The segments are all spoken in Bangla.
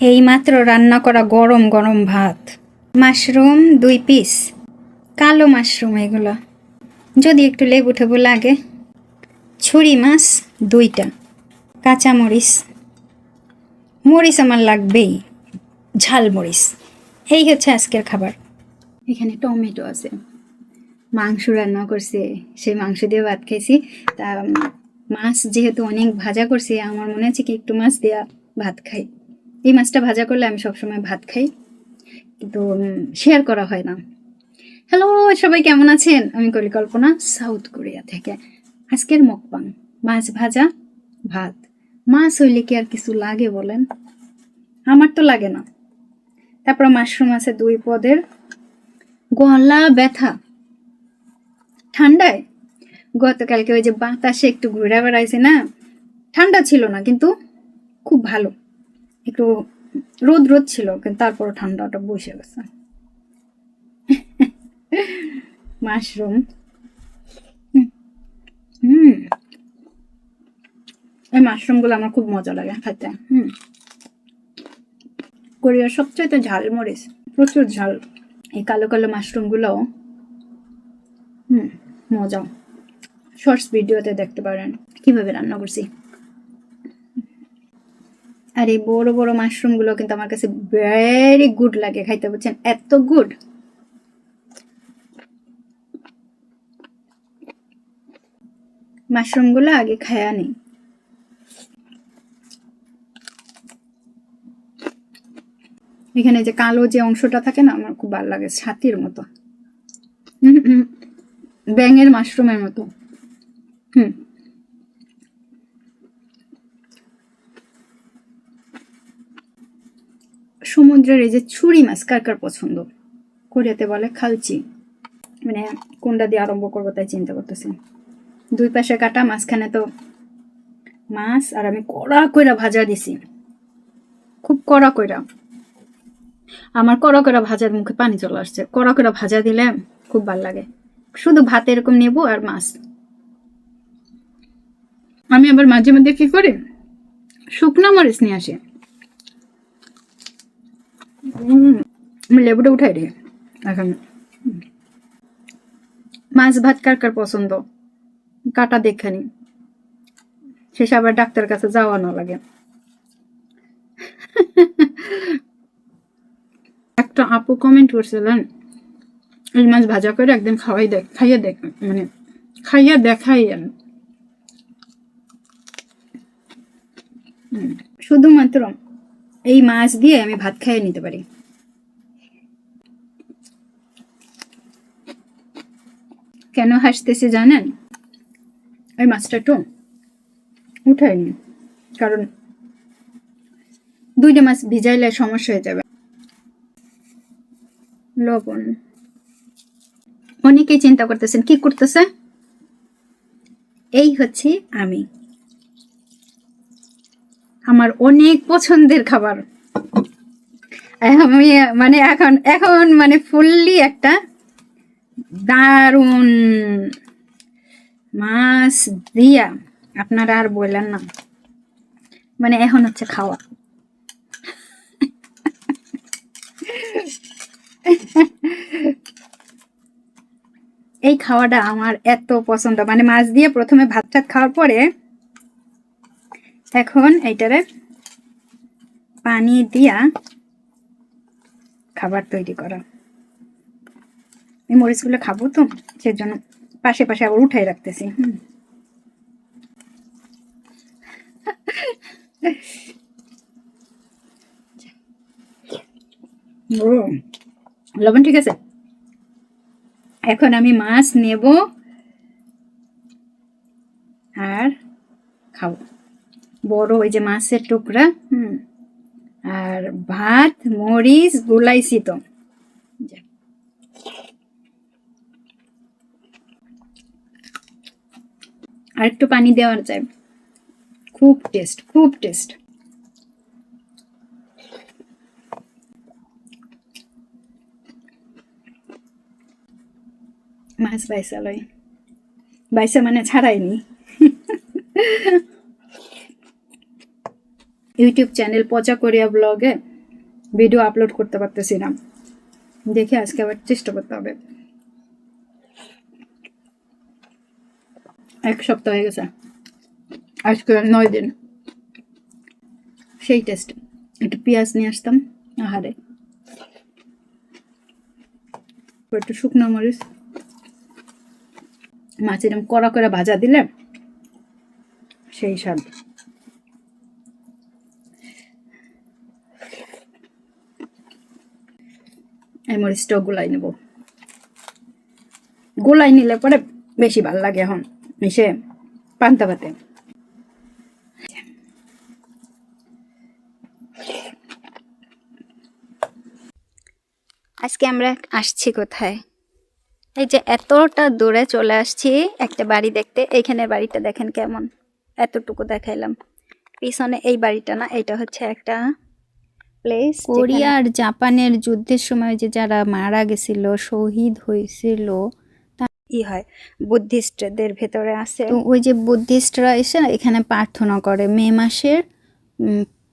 এই মাত্র রান্না করা গরম গরম ভাত। মাশরুম দুই পিস। কালো মাশরুম এগুলো। যদি একটু লেবু টেবু লাগে। ছুরি মাছ দুইটা। কাঁচা মরিচ মরিচ আমার লাগবেই। ঝাল মরিচ। এই হচ্ছে আজকের খাবার। এখানে টমেটো আছে। মাংস রান্না করছে। সেই মাংস দিয়ে ভাত খাইছি। তা মাছ যেহেতু অনেক ভাজা করছে, আমার মনে হচ্ছে কি একটু মাছ দেওয়া ভাত খাই। এই মাছটা ভাজা করলে আমি সবসময় ভাত খাই। কিন্তু শেয়ার করা হয় না। হ্যালো সবাই কেমন আছেন? আমি পরিকল্পনা সাউথ কোরিয়া থেকে। আজকের মকবাং, মাছ ভাজা, ভাত। মাছ হইলে কি আর কিছু লাগে বলেন? আমার তো লাগে না। তারপর মাশরুম আছে দুই পদের। গলা ব্যথা। ঠান্ডায়? গতকালকে ওই যে বাতাসে একটু ঘুরে বেড়াইছে না? ঠান্ডা ছিল না, কিন্তু খুব ভালো। একটু রোদ রোদ ছিল, কিন্তু তারপর ঠান্ডাটা বসে গেছে। মাশরুম। হুম। এই মাশরুমগুলো আমার খুব মজা লাগে খেতে হুম। কোরিয়ার সবচেয়ে ঝাল মরিচ, প্রচুর ঝাল। এই কালো কালো মাশরুমগুলো হুম, মজা। শর্টস ভিডিওতে দেখতে পারেন। কীভাবে রান্না করছি? আর এই বড় বড় মাশরুমগুলো কিন্তু আমার কাছে ভেরি গুড লাগে খাইতে বলছেন এত গুড মাশরুমগুলো আগে খায়া নেই এখানে যে কালো যে অংশটা থাকে না, আমার খুব ভালো লাগে, ছাতির মতো। ব্যাঙের মাশরুমের মতো। হুম। সমুদ্রের এই যে ছুরি মাছ, কার কার পছন্দ? কোরিয়াতে বলে খালচি। মানে কোনটা দিয়ে আরম্ভ করব তাই চিন্তা করতেছি। দুই পাশে কাটা, মাঝখানে তো মাছ, আর আমি কড়া কইরা ভাজা দিছি। খুব কড়া কইরা। আমার কড়া কড়া ভাজার মুখে পানি চলে আসছে। কড়া কড়া ভাজা দিলে খুব ভালো লাগে। শুধু ভাত এরকম নেব আর মাছ। আমি আবার মাঝে মধ্যে কি করি? শুকনা মরিচ নিয়ে আসি। আমি লেবুটা উঠাই দিই এখন। মাছ ভাত কার কার পছন্দ? কাটা দেখানি শেষে আবার ডাক্তার কাছে যাওয়া না লাগে। একটা আপু কমেন্ট করছিলেন, এই মাছ ভাজা করে একদিন খাওয়াই দেখ খাইয়ে দেখ মানে খাইয়ে দেখাইয়েন শুধুমাত্র এই মাছ দিয়ে আমি ভাত খাইয়ে নিতে পারি। কেন হাসতেছি জানেন? ওই মাছটা একটু উঠায়নি কারণ দুইটা মাছ ভিজাইলে সমস্যা হয়ে যাবে। লবণ। অনেকেই চিন্তা করতেছেন, কি করতেছে? এই হচ্ছে আমি। আমার অনেক পছন্দের খাবার। আমি মানে এখন এখন মানে ফুললি একটা দারুণ মাছ দিয়া আপনারা আর বললেন না। মানে এখন হচ্ছে খাওয়া। এই খাওয়াটা আমার এত পছন্দ। মানে মাছ দিয়ে প্রথমে ভাত টাত খাওয়ার পরে এখন এইটারে পানি দিয়া খাবার তৈরি করা। এই মরিচগুলো খাব তো, সেজন্য পাশে পাশে আবার উঠাই রাখতেছি। হুম। লবণ ঠিক আছে? এখন আমি মাছ নেব আর খাব। বড় ওই যে মাছের টুকরা, হুম? আর ভাত, মরিচ গুলাইছি তো আর একটু পানি দেওয়ার যায় খুব টেস্ট খুব টেস্ট। মাছ বাইসা লয় বাইসা মানে ছাড়াইনি। ইউটিউব চ্যানেল পচা কোরিয়া ব্লগে ভিডিও আপলোড করতে পারতেছি না। দেখে আজকে আবার চেষ্টা করতে হবে। এক সপ্তাহ হয়ে গেছে। আজকে নয় দিন। সেই টেস্ট একটু পেঁয়াজ নিয়ে আসতাম। আহারে। একটু শুকনো মরিচ। মাছ এরকম কড়া করে ভাজা দিলে সেই স্বাদ। এই মরিচটাও গোলাই নেব। গোলাই নিলে পরে বেশি ভালো লাগে এখন, এসে পান্তা ভাতে। আজকে আমরা আসছি কোথায়? এই যে এতটা দূরে চলে আসছি, একটা বাড়ি দেখতে এইখানে বাড়িটা দেখেন কেমন। এতটুকু দেখাইলাম। পিছনে এই বাড়িটা না, এটা হচ্ছে একটা প্লেস কোরিয়া আর জাপানের যুদ্ধের সময় যে যারা মারা গেছিল শহীদ হয়েছিল তা- ই হয়? বুদ্ধিস্টদের ভেতরে আছে ওই যে বুদ্ধিস্টরা এসে এখানে প্রার্থনা করে। মে মাসের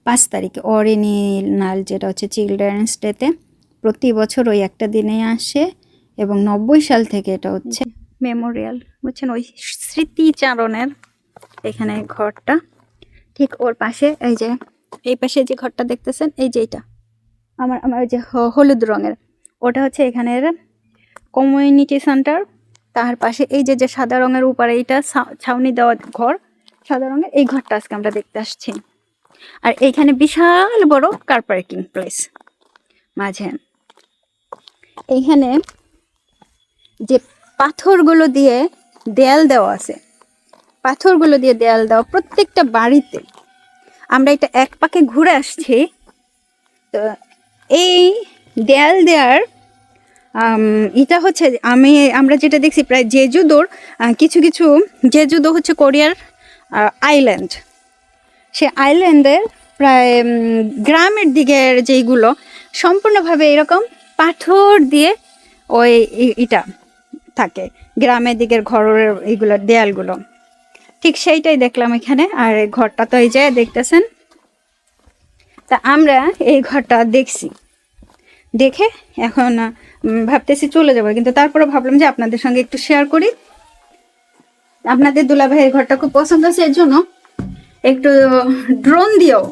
পাঁচ তারিখে অরিনিনাল যেটা হচ্ছে চিলড্রেন্স ডেতে প্রতি বছর ওই একটা দিনে আসে এবং নব্বই সাল থেকে এটা হচ্ছে। মেমোরিয়াল বুঝছেন? ওই স্মৃতিচারণের এখানে ঘরটা ঠিক ওর পাশে এই যে এই পাশে যে ঘরটা দেখতেছেন, এই যে এটা আমার আমার যে হলুদ রঙের। ওটা হচ্ছে এখানের কমিউনিটি সেন্টার। তার পাশে এই যে যে সাদা রঙের উপরে এইটা ছাউনি দেওয়া ঘর, সাদা রঙের এই ঘরটা আজকে আমরা দেখতে আসছি। আর এইখানে বিশাল বড় কার পার্কিং প্লেস। মাঝে। এইখানে যে পাথরগুলো দিয়ে দেয়াল দেওয়া আছে, পাথরগুলো দিয়ে দেয়াল দেওয়া প্রত্যেকটা বাড়িতে আমরা এটা এক পাকে ঘুরে আসছি। তো এই দেয়াল দেওয়ার আম, এটা হচ্ছে আমি আমরা যেটা দেখছি প্রায় জেজুদোর কিছু কিছু জেজুদো হচ্ছে কোরিয়ার আইল্যান্ড সে আইল্যান্ডের প্রায় গ্রামের দিকের যেইগুলো সম্পূর্ণভাবে এরকম পাথর দিয়ে ওই ইটা থাকে। গ্রামের দিকের ঘরের এইগুলোর দেয়ালগুলো। ঠিক সেইটাই দেখলাম এখানে, আর ঘরটা তো এই যে দেখতেছেন? তা আমরা এই ঘরটা দেখছি। দেখে এখন ভাবতেছি চলে যাব, কিন্তু তারপরে ভাবলাম যে আপনাদের সঙ্গে একটু শেয়ার করি। আপনাদের দুলাভাইয়ের ঘরটা খুব পছন্দ আছে এর জন্য একটু ড্রোন দিয়েও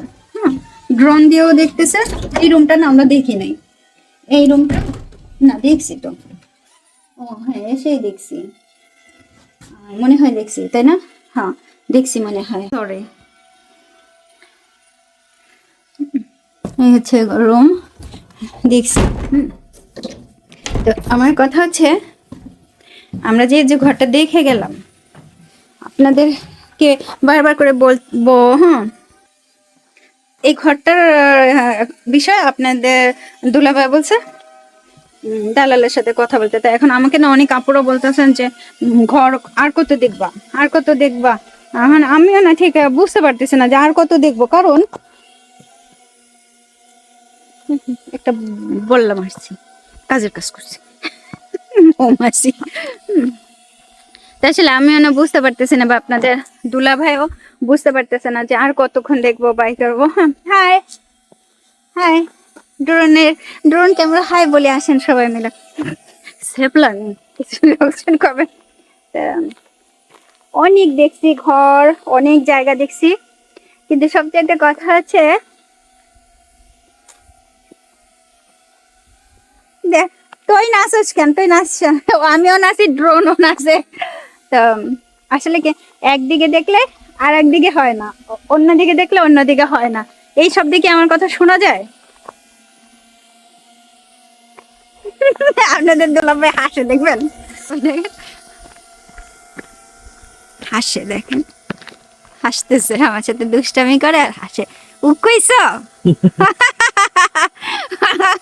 ড্রোন দিয়েও দেখতেছে। এই রুমটা না আমরা দেখি নাই। এই রুমটা না, দেখছি তো। ও হ্যাঁ এসেই দেখছি। মনে হয় দেখছি, তাই না? হ্যাঁ দেখছি মনে হয়। সরি এই হচ্ছে রুম দেখছি। তো আমার কথা হচ্ছে আমরা যে যে ঘরটা দেখে গেলাম আপনাদেরকে বারবার করে বলব হ্যাঁ এই ঘরটার বিষয়ে আপনাদের দুলাভাই বলছে দালালের সাথে কথা বলতে। তো এখন আমাকে না অনেক আপুরও বলতেছেন যে ঘর আর কত দেখবা? আর কত দেখবা? এখন আমিও না ঠিক, বুঝতে পারতেছি না যে আর কত দেখব। কারণ একটা বললাম আসছি, কাজের কাজ করছি। ও মাসি। আসলে আমিও না বুঝতে পারতেছি না বা আপনাদের দুলা ভাইও বুঝতে পারতেছে না যে আর কতক্ষণ দেখব বাই করব। হাই। হাই। ড্রোনের ড্রোন ক্যামেরা হাই বলে আসেন সবাই মিলে। কবে? অনেক দেখছি, ঘর, অনেক জায়গা দেখছি। কিন্তু সবচেয়ে একটা কথা আছে দেখ, তুই নাচস কেন? তুই নাচছ আমিও নাচি ড্রোনও নাচে। তো, আসলে কি, একদিকে দেখলে আর একদিকে হয় না, অন্যদিকে দেখলে অন্যদিকে হয় না। এই সব দিকে আমার কথা শোনা যায়? আপনাদের দোলাভাই হাসে, দেখবেন? হাসে, দেখেন। হাসতেছে, আমার সাথে দুষ্টামি করে আর হাসে। উকইছ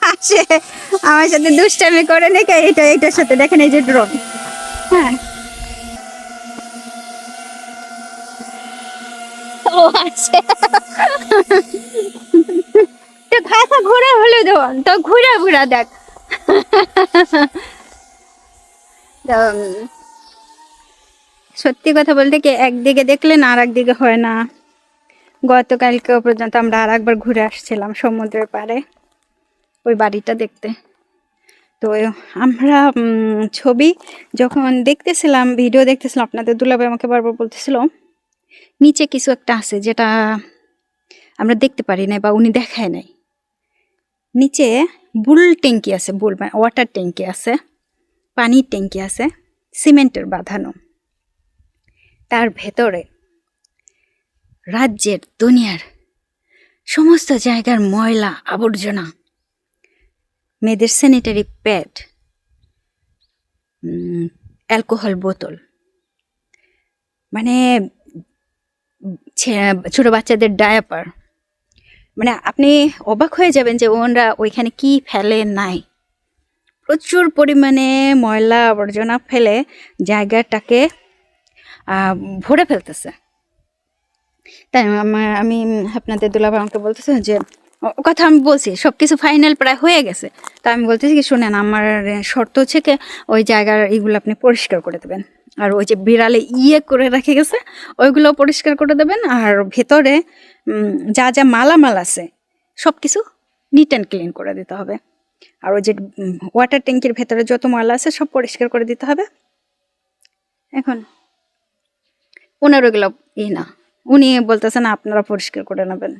হাসে। আমার সাথে দুষ্টামি করে নাকি? এটা এটার সাথে দেখেন এই যে ড্রোন। হ্যাঁ। আছে তো ঘোরা ঘুরা ঘুরা দেখ। সত্যি কথা বলতে কি, একদিকে দেখলে না আর একদিকে হয় না। গতকালকে পর্যন্ত আমরা আর একবার ঘুরে আসছিলাম সমুদ্রের পাড়ে, ওই বাড়িটা দেখতে। তো আমরা ছবি যখন দেখতেছিলাম, ভিডিও দেখতেছিলাম, আপনাদের দুলাভাই আমাকে বারবার বলতেছিল, নিচে কিছু একটা আছে যেটা আমরা দেখতে পারি নাই বা উনি দেখায় নাই। নিচে বুল ট্যাঙ্কি আছে, বুল মানে ওয়াটার ট্যাঙ্কি আছে, পানির ট্যাঙ্কি আছে, সিমেন্টের বাঁধানো। তার ভেতরে রাজ্যের, দুনিয়ার সমস্ত জায়গার ময়লা, আবর্জনা, মেয়েদের স্যানিটারি প্যাড অ্যালকোহল বোতল। মানে ছোট বাচ্চাদের ডায়াপার মানে আপনি অবাক হয়ে যাবেন যে ওনারা ওইখানে কি ফেলে, নাই। প্রচুর পরিমাণে ময়লা আবর্জনা ফেলে জায়গাটাকে ভরে ফেলতেছে। তাই আমার- আমি আপনাদের দুলাভাই আমাকে বলতেছে যে কথা আমি বলছি সব কিছু ফাইনাল প্রায় হয়ে গেছে। তা আমি বলতেছি কি, শোনেন, আমার শর্ত হচ্ছে কি, ওই জায়গার এইগুলো আপনি পরিষ্কার করে দেবেন। আর ওই যে বিড়ালে ইয়ে করে রেখে গেছে, ওইগুলো পরিষ্কার করে দেবেন। আর ভেতরে যা যা মালামাল আছে সব কিছু নিট অ্যান্ড ক্লিন করে দিতে হবে। আর ওই যে ওয়াটার ট্যাঙ্কির ভেতরে যত ময়লা আছে, সব পরিষ্কার করে দিতে হবে। এখন ওনার ওইগুলো ই না। উনি বলতেছেন, আপনারা পরিষ্কার করে নেবেন।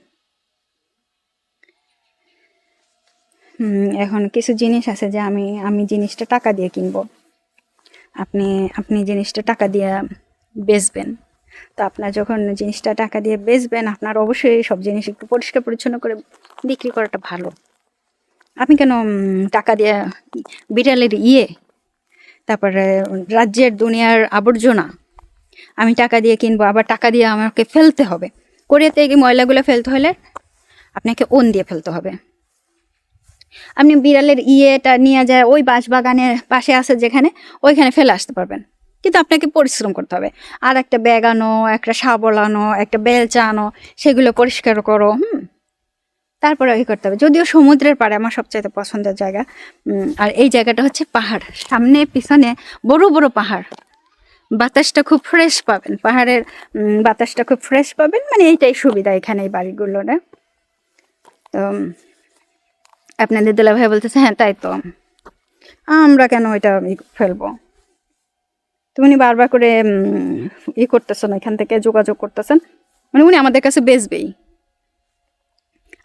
এখন কিছু জিনিস আছে যে, আমি আমি জিনিসটা টাকা দিয়ে কিনবো। আপনি আপনি জিনিসটা টাকা দিয়ে বেচবেন। তো আপনার যখন জিনিসটা টাকা দিয়ে বেচবেন, আপনার অবশ্যই সব জিনিস একটু পরিষ্কার পরিচ্ছন্ন করে বিক্রি করাটা ভালো। আপনি কেন টাকা দিয়ে বিড়ালের ইয়ে তারপরে রাজ্যের দুনিয়ার আবর্জনা, আমি টাকা দিয়ে কিনবো, আবার টাকা দিয়ে আমাকে ফেলতে হবে। কোরিয়াতে গিয়ে ময়লাগুলো ফেলতে হলে আপনাকে ওন দিয়ে ফেলতে হবে। আপনি বিড়ালের ইয়েটা নিয়ে যায়, ওই বাঁশবাগানের পাশে আছে যেখানে, ওইখানে ফেলে আসতে পারবেন। কিন্তু আপনাকে পরিশ্রম করতে হবে। আর একটা ব্যাগ আনো, একটা শাবল আনো, একটা বেলচা আনো, সেগুলো পরিষ্কার করো, হুম? তারপরে ওই করতে হবে। যদিও সমুদ্রের পাড়ে আমার সবচাইতে পছন্দের জায়গা আর এই জায়গাটা হচ্ছে পাহাড়। সামনে, পিছনে বড় বড় পাহাড়। বাতাসটা খুব ফ্রেশ পাবেন। পাহাড়ের বাতাসটা খুব ফ্রেশ পাবেন। মানে এইটাই সুবিধা এখানে এই বাড়িগুলোর তো, আপনাদের দুলা ভাই বলতেছে হ্যাঁ তাই তো। আমরা কেন ওইটা ফেলব? তো উনি বারবার করে ই করতেছেন, এখান থেকে যোগাযোগ করতেছেন। মানে উনি আমাদের কাছে বেচবেই।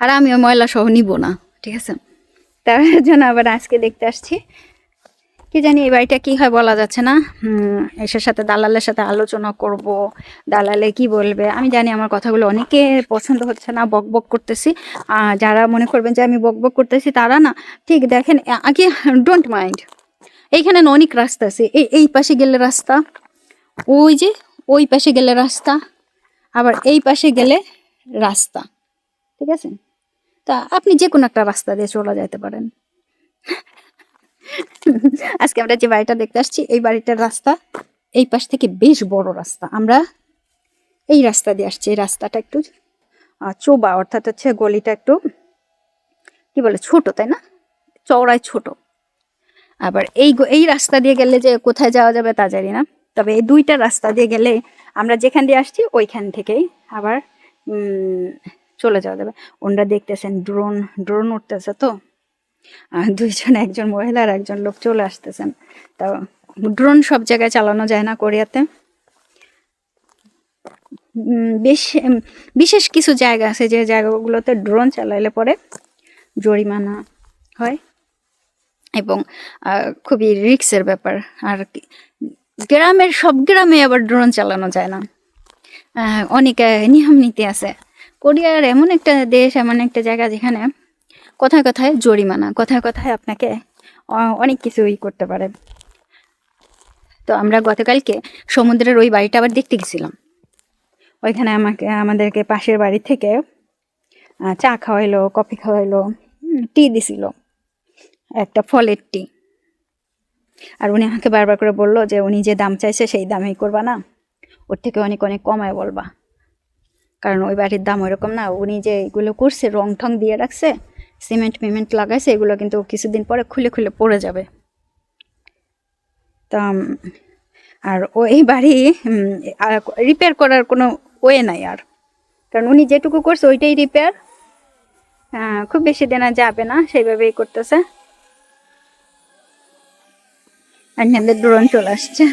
আর আমি ময়লা সহ নিব না, ঠিক আছে? তার জন্য আবার আজকে দেখতে আসছি। কি জানি এই বাড়িটা কি হয় বলা যাচ্ছে না। এসের সাথে দালালের সাথে আলোচনা করব, দালালে কি বলবে। আমি জানি আমার কথাগুলো অনেকে পছন্দ হচ্ছে না, বক বক করতেছি। যারা মনে করবেন যে আমি বক বক করতেছি, তারা না, ঠিক দেখেন আগে ডোন্ট মাইন্ড এইখানে অনেক রাস্তা আছে। এই এই পাশে গেলে রাস্তা, ওই যে, ওই পাশে গেলে রাস্তা, আবার এই পাশে গেলে রাস্তা। ঠিক আছে? তা আপনি যে কোনো একটা রাস্তা দিয়ে চলে যেতে পারেন। আজকে আমরা যে বাড়িটা দেখতে আসছি, এই বাড়িটার রাস্তা এই পাশ থেকে বেশ বড় রাস্তা। আমরা এই রাস্তা দিয়ে আসছি। এই রাস্তাটা একটু চোবা, অর্থাৎ হচ্ছে গলিটা একটু, কি বলে, ছোট, তাই না? চওড়ায় ছোট। আবার এই এই রাস্তা দিয়ে গেলে যে কোথায় যাওয়া যাবে তা জানি না। তবে এই দুইটা রাস্তা দিয়ে গেলে আমরা যেখান দিয়ে আসছি ওইখান থেকেই আবার চলে যাওয়া যাবে। ওনারা দেখতেছেন ড্রোন ড্রোন উঠতেছে তো। আর দুইজন, একজন মহিলা আর একজন লোক চলে আসতেছেন। তা ড্রোন সব জায়গায় চালানো যায় না কোরিয়াতে। বেশ বিশেষ কিছু জায়গা আছে যে জায়গাগুলোতে ড্রোন চালাইলে পরে জরিমানা হয়। এবং খুবই রিক্সের ব্যাপার। আর গ্রামের, সব গ্রামে আবার ড্রোন চালানো যায় না। অনেক নিয়ম নীতি আছে। কোরিয়ার এমন একটা দেশ, এমন একটা জায়গা যেখানে কথায় কথায় জরিমানা, কথায় কথায় আপনাকে অনেক কিছুই করতে পারে। তো আমরা গতকালকে সমুদ্রের ওই বাড়িটা আবার দেখতে গেছিলাম। ওইখানে আমাকে, আমাদেরকে পাশের বাড়ি থেকে চা খাওয়াইলো, কফি খাওয়াইলো টি দিছিল। একটা ফলের টি। আর উনি আমাকে বারবার করে বলল যে, উনি যে দাম চাইছে সেই দামেই করবা না। ওর থেকে অনেক অনেক কমায় বলবা। কারণ ওই বাড়ির দাম ওইরকম না। উনি যে এগুলো করছে, রং ঠং দিয়ে রাখছে, সিমেন্ট মিমেন্ট লাগাইছে, এগুলো কিন্তু কিছুদিন পরে খুলে খুলে পড়ে যাবে। তা আর ওই বাড়ি রিপেয়ার করার কোনো ওয়ে নাই আর। কারণ উনি যেটুকু করছে, ওইটাই রিপেয়ার খুব বেশি দেনা যাবে না, সেইভাবেই করতেছে। আর নেমে ড্রোন চলে আসছে।